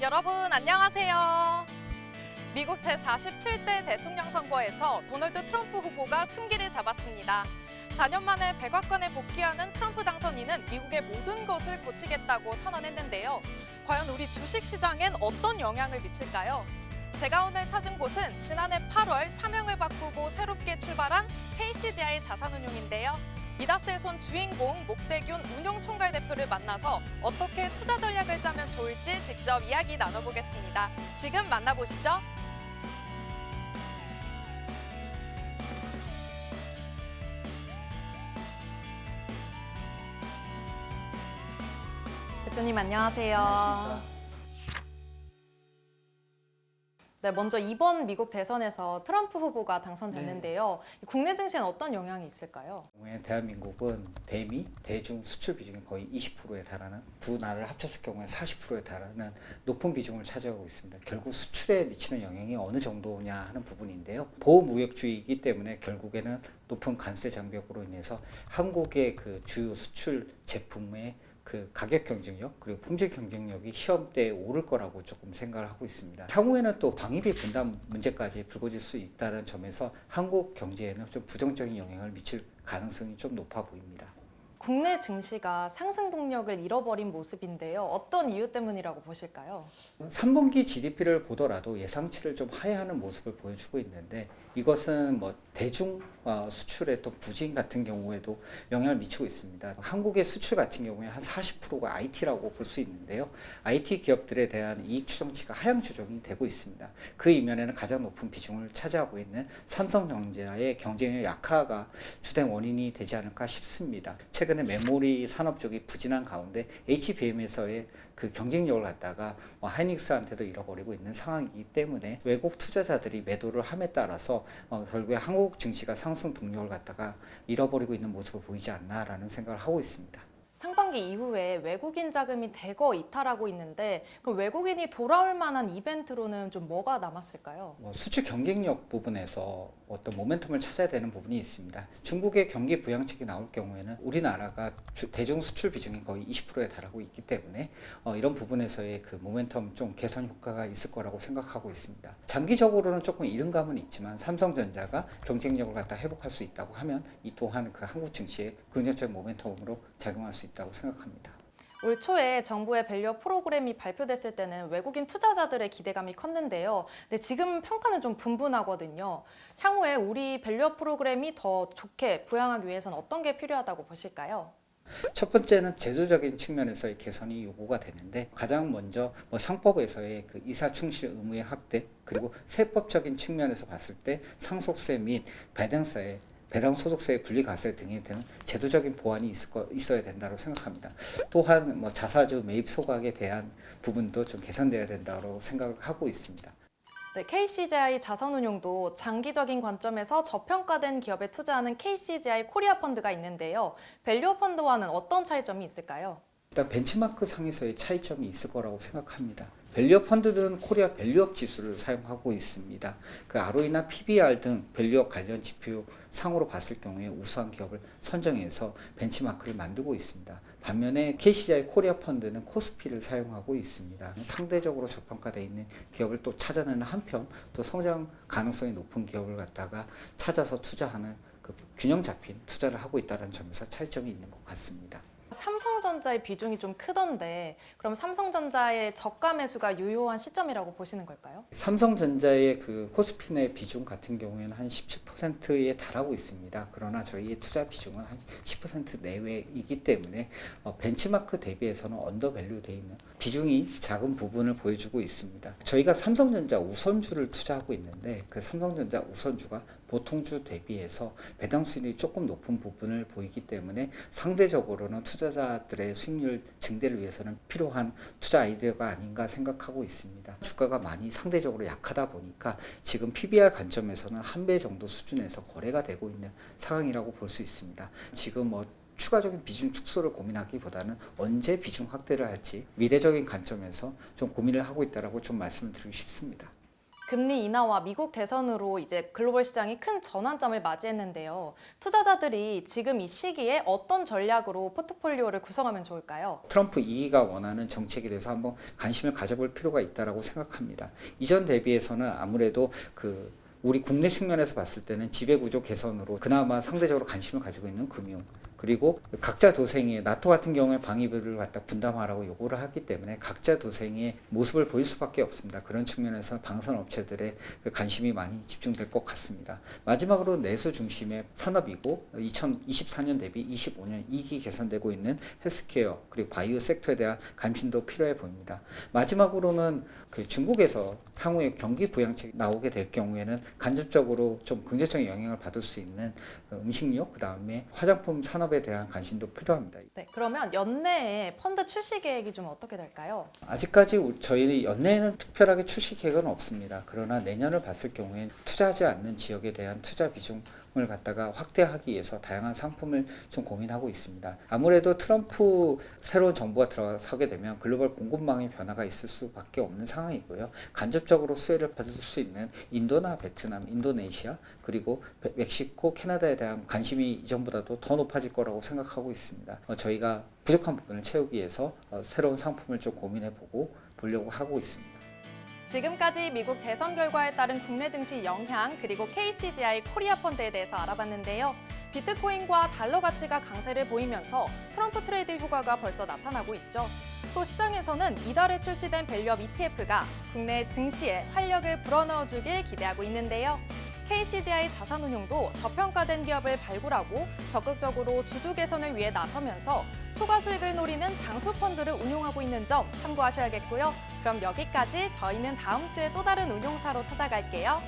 여러분 안녕하세요. 미국 제47대 대통령 선거에서 도널드 트럼프 후보가 승기를 잡았습니다. 4년 만에 백악관에 복귀하는 트럼프 당선인은 미국의 모든 것을 고치겠다고 선언했는데요. 과연 우리 주식 시장엔 어떤 영향을 미칠까요? 제가 오늘 찾은 곳은 지난해 8월 사명을 바꾸고 새롭게 출발한 KCDI 자산운용인데요. 미다스의 손 주인공 목대균 운용총괄 대표를 만나서 어떻게 투자 전략을 짜면 좋을지 직접 이야기 나눠보겠습니다. 지금 만나보시죠. 대표님 안녕하세요. 네, 먼저 이번 미국 대선에서 트럼프 후보가 당선됐는데요. 국내 증시는 어떤 영향이 있을까요? 경우에 대한민국은 대미, 대중 수출 비중이 거의 20%에 달하는 두 나라를 합쳤을 경우에 40%에 달하는 높은 비중을 차지하고 있습니다. 결국 수출에 미치는 영향이 어느 정도냐 하는 부분인데요. 보호무역주의이기 때문에 결국에는 높은 관세 장벽으로 인해서 한국의 그 주요 수출 제품의 그 가격 경쟁력 그리고 품질 경쟁력이 시험대에 오를 거라고 조금 생각을 하고 있습니다. 향후에는 또 방위비 분담 문제까지 불거질 수 있다는 점에서 한국 경제에는 좀 부정적인 영향을 미칠 가능성이 좀 높아 보입니다. 국내 증시가 상승 동력을 잃어버린 모습인데요. 어떤 이유 때문이라고 보실까요? 3분기 GDP를 보더라도 예상치를 좀 하회하는 모습을 보여주고 있는데 이것은 뭐 대중 어, 수출의 또 부진 같은 경우에도 영향을 미치고 있습니다. 한국의 수출 같은 경우에 한 40%가 IT라고 볼 수 있는데요. IT 기업들에 대한 이익 추정치가 하향 조정이 되고 있습니다. 그 이면에는 가장 높은 비중을 차지하고 있는 삼성전자의 경쟁력 약화가 주된 원인이 되지 않을까 싶습니다. 최근 에 메모리 산업 쪽이 부진한 가운데 HBM에서의 그 경쟁력을 갖다가 뭐 하이닉스한테도 잃어버리고 있는 상황이기 때문에 외국 투자자들이 매도를 함에 따라서 어, 결국에 한국 증시가 상승 동력을 갖다가 잃어버리고 있는 모습을 보이지 않나라는 생각을 하고 있습니다. 상반기 이후에 외국인 자금이 대거 이탈하고 있는데 그럼 외국인이 돌아올 만한 이벤트로는 좀 뭐가 남았을까요? 뭐 수출 경쟁력 부분에서 어떤 모멘텀을 찾아야 되는 부분이 있습니다. 중국의 경기 부양책이 나올 경우에는 우리나라가 주- 대중 수출 비중이 거의 20%에 달하고 있기 때문에 어, 이런 부분에서의 그 모멘텀 좀 개선 효과가 있을 거라고 생각하고 있습니다. 장기적으로는 조금 이른감은 있지만 삼성전자가 경쟁력을 갖다 회복할 수 있다고 하면 이 또한 그 한국 증시에 긍정적인 모멘텀으로 작용할 수 있다 고 생각합니다. 올 초에 정부의 밸류 프로그램이 발표됐을 때는 외국인 투자자들의 기대감이 컸는데요. 근데 지금 평가는 좀 분분하거든요. 향후에 우리 밸류 프로그램이 더 좋게 부양하기 위해서는 어떤 게 필요하다고 보실까요? 첫 번째는 제도적인 측면에서의 개선이 요구가 되는데 가장 먼저 뭐 상법에서의 그 이사 충실 의무의 확대 그리고 세법적인 측면에서 봤을 때 상속세 및 배당세 배당 소득세의 분리 과세 등에 대한 제도적인 보완이 있을 거, 있어야 된다고 생각합니다. 또한 뭐 자사주 매입 소각에 대한 부분도 좀 개선돼야 된다고 생각을 하고 있습니다. 네, KCGI 자산운용도 장기적인 관점에서 저평가된 기업에 투자하는 KCGI 코리아 펀드가 있는데요. 밸류 펀드와는 어떤 차이점이 있을까요? 일단 벤치마크 상에서의 차이점이 있을 거라고 생각합니다. 밸류업 펀드들은 코리아 밸류업 지수를 사용하고 있습니다. 그 ROE나 PBR 등 밸류업 관련 지표 상으로 봤을 경우에 우수한 기업을 선정해서 벤치마크를 만들고 있습니다. 반면에 KCI 코리아 펀드는 코스피를 사용하고 있습니다. 상대적으로 저평가되어 있는 기업을 또 찾아내는 한편 또 성장 가능성이 높은 기업을 갖다가 찾아서 투자하는 그 균형 잡힌 투자를 하고 있다는 점에서 차이점이 있는 것 같습니다. 삼성전자의 비중이 좀 크던데 그럼 삼성전자의 저가 매수가 유효한 시점이라고 보시는 걸까요? 삼성전자의 그 코스피 내 비중 같은 경우에는 한 17%에 달하고 있습니다. 그러나 저희의 투자 비중은 한 10% 내외이기 때문에 어, 벤치마크 대비해서는 언더밸류 돼 있는 비중이 작은 부분을 보여주고 있습니다. 저희가 삼성전자 우선주를 투자하고 있는데 그 삼성전자 우선주가 보통주 대비해서 배당 수익이 조금 높은 부분을 보이기 때문에 상대적으로는 투자자들의 수익률 증대를 위해서는 필요한 투자 아이디어가 아닌가 생각하고 있습니다. 주가가 많이 상대적으로 약하다 보니까 지금 PBR 관점에서는 한 배 정도 수준에서 거래가 되고 있는 상황이라고 볼 수 있습니다. 지금 뭐 추가적인 비중 축소를 고민하기보다는 언제 비중 확대를 할지 미래적인 관점에서 좀 고민을 하고 있다라고 좀 말씀을 드리고 싶습니다. 금리 인하와 미국 대선으로 이제 글로벌 시장이 큰 전환점을 맞이했는데요. 투자자들이 지금 이 시기에 어떤 전략으로 포트폴리오를 구성하면 좋을까요? 트럼프 2기가 원하는 정책에 대해서 한번 관심을 가져볼 필요가 있다라고 생각합니다. 이전 대비해서는 아무래도 그 우리 국내 측면에서 봤을 때는 지배구조 개선으로 그나마 상대적으로 관심을 가지고 있는 금융 그리고 각자 도생의 나토 같은 경우에 방위비를 갖다 분담하라고 요구를 하기 때문에 각자 도생의 모습을 보일 수밖에 없습니다. 그런 측면에서 방산 업체들의 그 관심이 많이 집중될 것 같습니다. 마지막으로 내수 중심의 산업이고 2024년 대비 25년 2기 개선되고 있는 헬스케어 그리고 바이오 섹터에 대한 관심도 필요해 보입니다. 마지막으로는 그 중국에서 향후에 경기 부양책이 나오게 될 경우에는 간접적으로 좀 긍정적인 영향을 받을 수 있는 그 음식료 그 다음에 화장품 산업 에 대한 관심도 필요합니다. 네, 그러면 연내에 펀드 출시 계획이 좀 어떻게 될까요? 아직까지 우- 저희 연내에는 특별하게 출시 계획은 없습니다. 그러나 내년을 봤을 경우엔 투자하지 않는 지역에 대한 투자 비중 을 갖다가 확대하기 위해서 다양한 상품을 좀 고민하고 있습니다. 아무래도 트럼프 새로운 정부가 들어서게 되면 글로벌 공급망의 변화가 있을 수밖에 없는 상황이고요. 간접적으로 수혜를 받을 수 있는 인도나 베트남, 인도네시아 그리고 베- 멕시코, 캐나다에 대한 관심이 이전보다도 더 높아질 거라고 생각하고 있습니다. 어, 저희가 부족한 부분을 채우기 위해서 어, 새로운 상품을 좀 고민해보고 보려고 하고 있습니다. 지금까지 미국 대선 결과에 따른 국내 증시 영향 그리고 KCGI 코리아 펀드에 대해서 알아봤는데요. 비트코인과 달러 가치가 강세를 보이면서 트럼프 트레이드 효과가 벌써 나타나고 있죠. 또 시장에서는 이달에 출시된 밸류업 ETF가 국내 증시에 활력을 불어넣어 주길 기대하고 있는데요. KCGI 자산운용도 저평가된 기업을 발굴하고 적극적으로 주주 개선을 위해 나서면서 초과 수익을 노리는 장수 펀드를 운용하고 있는 점 참고하셔야겠고요. 그럼 여기까지 저희는 다음 주에 또 다른 운용사로 찾아갈게요.